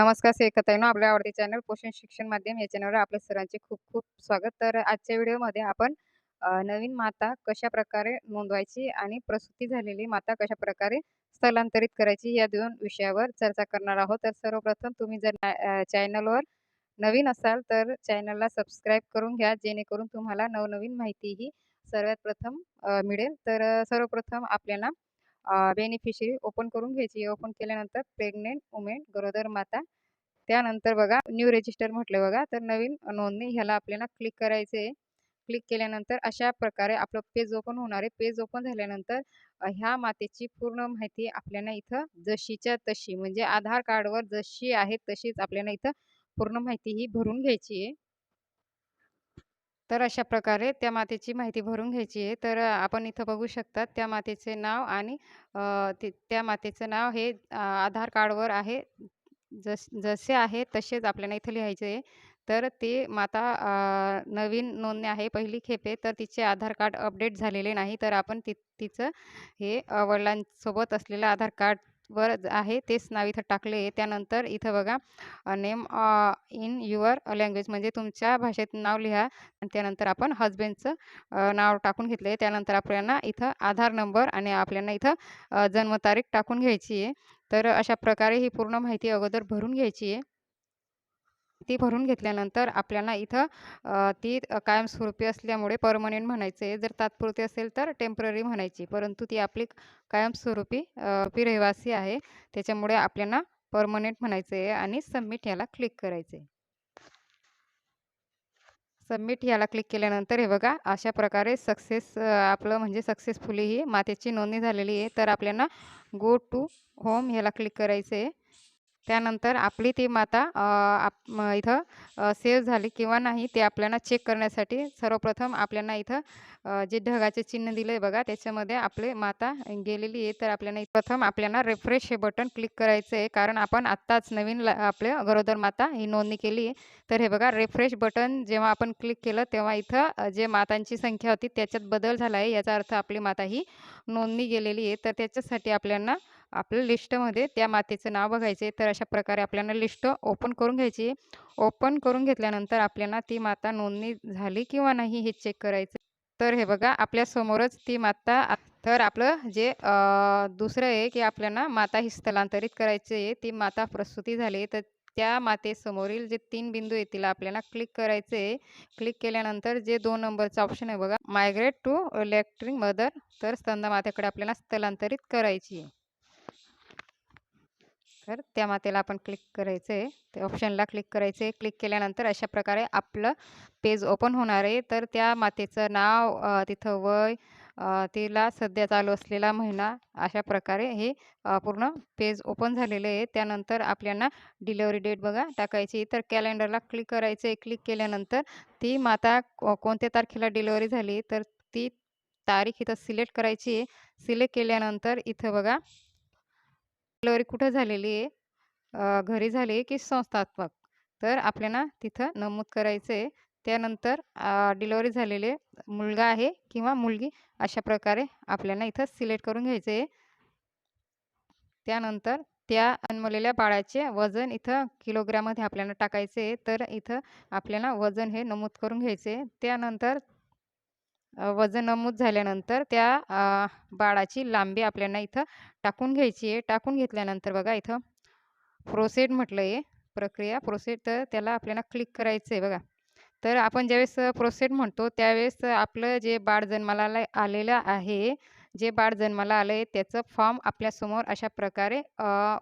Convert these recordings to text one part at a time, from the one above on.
नमस्कार सेकताईनो आपल्या आवडते चॅनल पोषण शिक्षण माध्यम या चॅनलवर आपल्या सरांचे खूप खूप स्वागत. तर आजच्या व्हिडिओमध्ये आपण नवीन माता कशा प्रकारे नोंदवायची आणि प्रसूती झालेली माता कशा प्रकारे स्थलांतरित करायची या दोन विषयावर चर्चा करणार आहोत. तर सर्वप्रथम तुम्ही जर चॅनलवर नवीन असाल तर चॅनलला सबस्क्राईब करून घ्या जेणेकरून तुम्हाला नवनवीन माहितीही सर्वात प्रथम मिळेल. तर सर्वप्रथम आपल्याला बेनिफिशरी ओपन करून घ्यायची. ओपन केल्यानंतर प्रेग्नेंट वुमेन गरोदर माता त्यानंतर बघा न्यू रजिस्टर म्हटलं बघा तर नवीन नोंदणी ह्याला आपल्याला क्लिक करायचं आहे. क्लिक केल्यानंतर अशा प्रकारे आपलं पेज ओपन होणार आहे. पेज ओपन झाल्यानंतर ह्या मातेची पूर्ण माहिती आपल्याला इथं जशीच्या तशी म्हणजे आधार कार्डवर जशी आहे तशीच आपल्याला इथं पूर्ण माहिती ही भरून घ्यायची आहे. तर अशा प्रकारे त्या मातेची माहिती भरून घ्यायची आहे. तर आपण इथं बघू शकतात त्या मातेचे नाव आणि ते त्या मातेचं नाव हे आधार कार्डवर आहे. जस जसे आहे तसेच आपल्याला इथं लिहायचे आहे. तर ते माता नवीन नोंदणी आहे पहिली खेपे तर तिचे आधार कार्ड अपडेट झालेले नाही. तर आपण ति तिचं हे वडिलांसोबत असलेलं आधार कार्ड वर आहे तेच नाव इथं टाकले. त्यानंतर इथं बघा नेम इन युअर लँग्वेज म्हणजे तुमच्या भाषेत नाव लिहा. आणि त्यानंतर आपण हजबंडचं नाव टाकून घेतलं आहे त्यानंतर आपल्याला इथं आधार नंबर आणि आपल्याला इथं जन्मतारीख टाकून घ्यायची आहे तर अशा प्रकारे ही पूर्ण माहिती अगोदर भरून घ्यायची आहे ती भरून घेतल्यानंतर आपल्याला इथं ती कायमस्वरूपी असल्यामुळे परमनंट म्हणायचं. आहे जर तात्पुरती असेल तर टेंपररी म्हणायची. परंतु ती आपली कायमस्वरूपी पी रहिवासी आहे. त्याच्यामुळे आपल्याला परमनंट म्हणायचं आहे आणि सबमिट याला क्लिक करायचं. आहे सबमिट याला क्लिक केल्यानंतर हे बघा अशा प्रकारे सक्सेस आपलं म्हणजे सक्सेसफुली ही मातेची नोंदणी झालेली आहे. तर आपल्याला गो टू होम ह्याला क्लिक करायचं. आहे त्यानंतर आपली ती माता आप इथं सेव्ह झाली किंवा नाही ते आपल्याला चेक करण्यासाठी सर्वप्रथम आपल्याला इथं जे ढगाचे चिन्ह दिलं आहे बघा त्याच्यामध्ये आपले माता गेलेली आहे. तर आपल्याला प्रथम आपल्याला रेफ्रेश हे बटन क्लिक करायचं आहे कारण आपण आत्ताच नवीन ला आपल्या गरोदर माता ही नोंदणी केली आहे. तर हे बघा रेफ्रेश बटन जेव्हा आपण क्लिक केलं तेव्हा इथं जे मातांची संख्या होती त्याच्यात बदल झाला आहे. याचा अर्थ आपली माता ही नोंदणी गेलेली आहे. तर त्याच्यासाठी आपल्याला आपल्या लिस्टमध्ये त्या मातेचं नाव बघायचे तर अशा प्रकारे आपल्याला लिस्ट ओपन करून घ्यायची ओपन करून घेतल्यानंतर आपल्याला ती माता नोंदणी झाली किंवा नाही हे चेक करायचं. तर हे बघा आपल्यासमोरच ती माता तर आपलं जे दुसरं आहे की आपल्याला माता ही स्थलांतरित करायची आहे ती माता प्रसूती झाली तर त्या मातेसमोरील जे तीन बिंदू आहे तिला आपल्याला क्लिक करायचे आहे क्लिक केल्यानंतर जे दोन नंबरचं ऑप्शन आहे बघा मायग्रेट टू इलेक्ट्रिक मदर तर स्तंदा मातेकडे आपल्याला स्थलांतरित करायची आहे. तर त्या मातेला आपण क्लिक करायचं आहे त्या ऑप्शनला क्लिक करायचं आहे क्लिक केल्यानंतर अशा प्रकारे आपलं पेज ओपन होणार आहे. तर त्या मातेचं नाव तिथं वय तिला सध्या चालू असलेला महिना अशा प्रकारे हे पूर्ण पेज ओपन झालेलं आहे. त्यानंतर आपल्याला डिलेवरी डेट बघा टाकायची. तर कॅलेंडरला क्लिक करायचं आहे क्लिक केल्यानंतर ती माता कोणत्या तारखेला डिलेवरी झाली? तर ती तारीख इथं सिलेक्ट करायची आहे. सिलेक्ट केल्यानंतर इथं बघा डिलिव्हरी कुठं झालेली आहे घरी झाली की संस्थात्मक. तर आपल्याला तिथं नमूद करायचं. आहे त्यानंतर डिलिव्हरी झालेले मुलगा आहे किंवा मुलगी अशा प्रकारे आपल्याला इथं सिलेक्ट करून घ्यायचं. आहे त्यानंतर त्या जन्मलेल्या बाळाचे वजन इथं किलोग्राममध्ये आपल्याला टाकायचे. आहे तर इथं आपल्याला वजन हे नमूद करून घ्यायचे. त्यानंतर वजन नमूद झाल्यानंतर त्या बाळाची लांबी आपल्याला इथं टाकून घ्यायची आहे. टाकून घेतल्यानंतर बघा इथं प्रोसेड म्हटलं आहे. प्रक्रिया प्रोसेड तर त्याला आपल्याला क्लिक करायचं आहे बघा. तर आपण ज्यावेळेस प्रोसेड म्हणतो त्यावेळेस आपलं जे बाळ जन्माला आलेलं आहे जे बाळ जन्माला आलं आहे त्याचं फॉर्म आपल्यासमोर अशा प्रकारे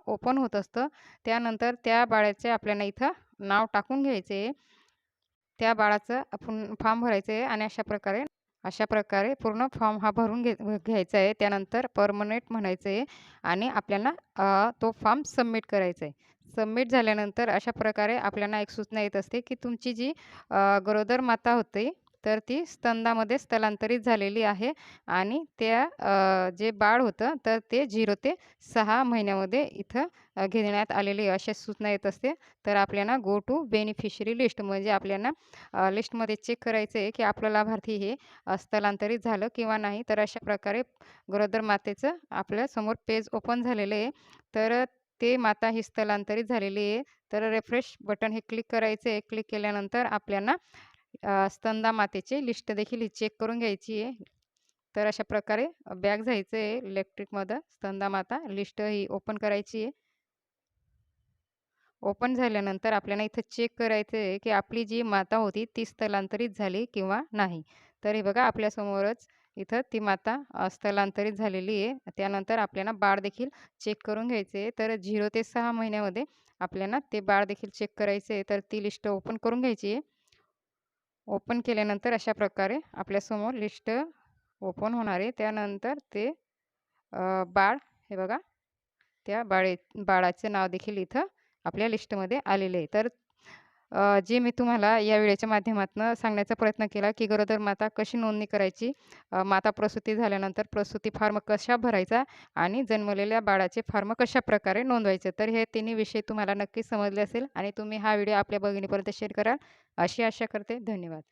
ओपन होत असतं. त्यानंतर त्या बाळाचे आपल्याला इथं नाव टाकून घ्यायचे आहे. त्या बाळाचं आपण फॉर्म भरायचं आहे आणि अशा प्रकारे अशा प्रकारे पूर्ण फॉर्म हा भरून घे घ्यायचा आहे. त्यानंतर परमनंट म्हणायचं आहे आणि आपल्याला तो फॉर्म सबमिट करायचा आहे. सबमिट झाल्यानंतर अशा प्रकारे आपल्याला एक सूचना येत असते की तुमची जी गरोदर माता होती तर ती स्तंदामध्ये स्थलांतरित झालेली आहे आणि त्या जे बाळ होतं तर ते झिरो ते सहा महिन्यामध्ये इथं घेण्यात आलेली अशा सूचना येत असते तर आपल्याला गो टू बेनिफिशरी लिस्ट म्हणजे आपल्याला लिस्टमध्ये चेक करायचं आहे की आपलं लाभार्थी हे स्थलांतरित झालं किंवा नाही तर अशा प्रकारे गरोदर मातेचं आपल्यासमोर पेज ओपन झालेलं आहे तर ते माता ही स्थलांतरित झालेली आहे. तर रेफ्रेश बटन हे क्लिक करायचं आहे. क्लिक केल्यानंतर आपल्याला स्तंदा मातेची लिस्ट देखील ही चेक करून घ्यायची आहे. तर अशा प्रकारे बॅक जायचं आहे इलेक्ट्रिकमधं स्तंदा माता लिस्ट ही ओपन करायची आहे. ओपन झाल्यानंतर आपल्याला इथं चेक करायचं आहे, की आपली जी माता होती ती स्थलांतरित झाली किंवा नाही. तर हे बघा आपल्यासमोरच इथं ती माता स्थलांतरित झालेली आहे. त्यानंतर आपल्याला बाळ देखील चेक करून घ्यायचे आहे. तर झिरो ते सहा महिन्यामध्ये आपल्याला ते बाळ देखील चेक करायचे आहे. तर ती लिस्ट ओपन करून घ्यायची आहे. ओपन केल्यानंतर अशा प्रकारे आपल्यासमोर लिस्ट ओपन होणार आहे. त्यानंतर ते बाळ हे बघा त्या बाळे बाळाचं नाव देखील इथं आपल्या लिस्टमध्ये आलेलं आहे. तर जे मी तुम्हाला या व्हिडिओच्या माध्यमातून सांगण्याचा प्रयत्न केला, की गरोदर माता कशी नोंदणी करायची, माता प्रसूती झाल्यानंतर प्रसूती फॉर्म कशा भरायचा आणि जन्मलेल्या बाळाचे फॉर्म कशाप्रकारे नोंदवायचे. तर हे तिन्ही विषय तुम्हाला नक्की समजले असेल आणि तुम्ही हा व्हिडिओ आपल्या बहिणीपर्यंत शेअर कराल, अशी आशा करते. धन्यवाद.